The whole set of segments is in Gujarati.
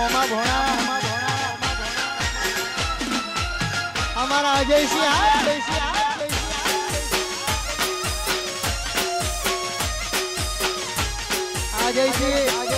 મોમાં ભોણા. અમારા અજયસિંહ હા? અજયસિંહ અજયસિંહ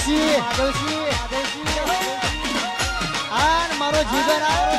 માધવસિંહ. માધવસિંહ. માધવસિંહ. આ મારો જીવન આ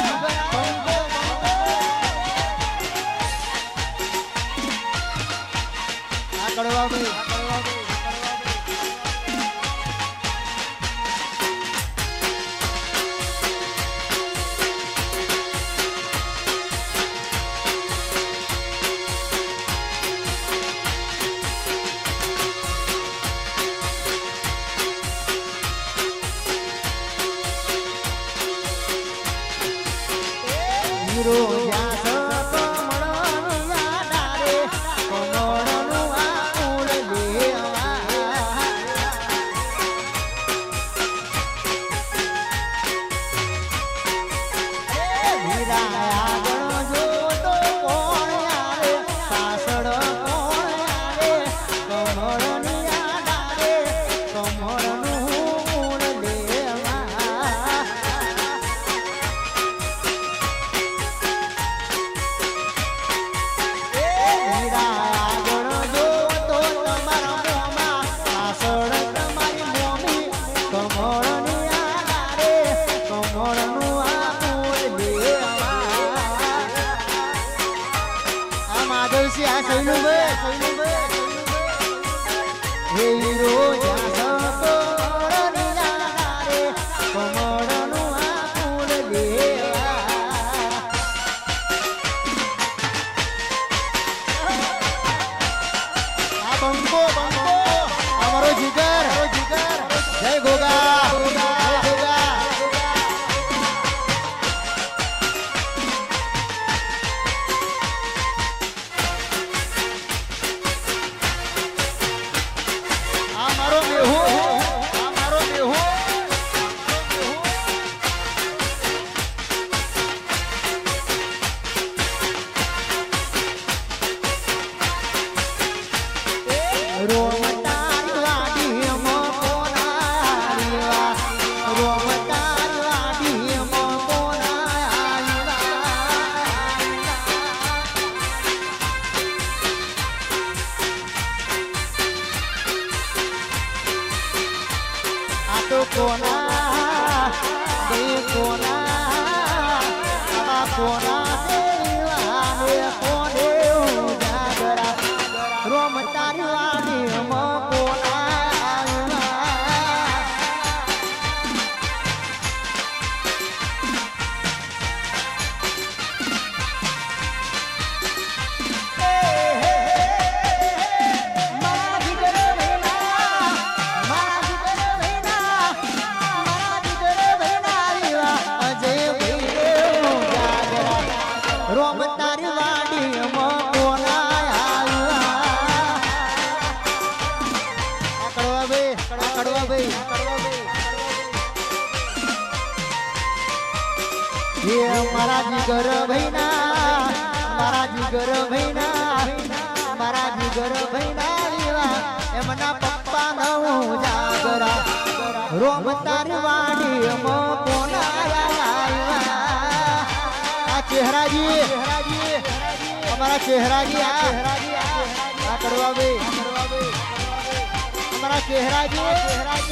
Euro સૈનુભાઈ સૈનુભાઈ રોજ કોના કોના. એ મારા જીગર ભૈના, મારા જીગર ભૈના, મારા જીગર ભૈના એવા એમના પપ્પા ન હું જાગરા. રોમ તારી મો કોના ચહેરાજી, અમારા ચહેરાજી આ આ કરવા ભાઈ અમારા ચહેરાજી ચહેરાજી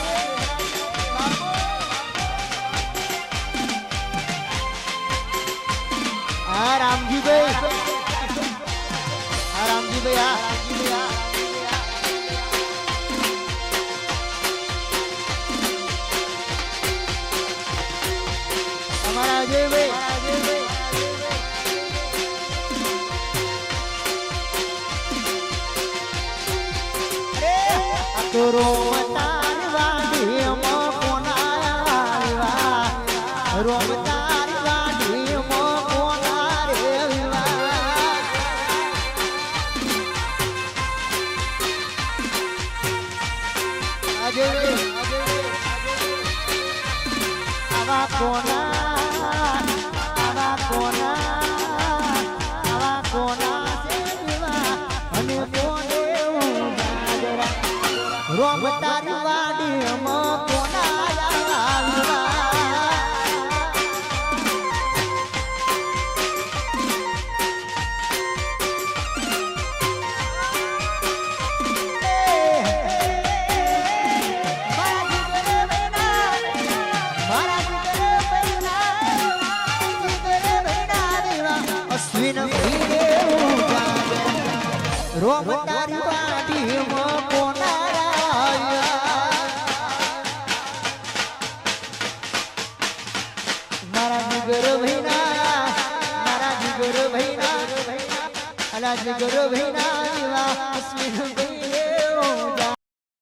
આવા કોના આવા કોના આવા કોના કોના રોમ તારી વાડી મ મારા જીગર ભૈના મારા જીગર ભૈના અલા જીગર ભૈના અશ્વિન ભૈના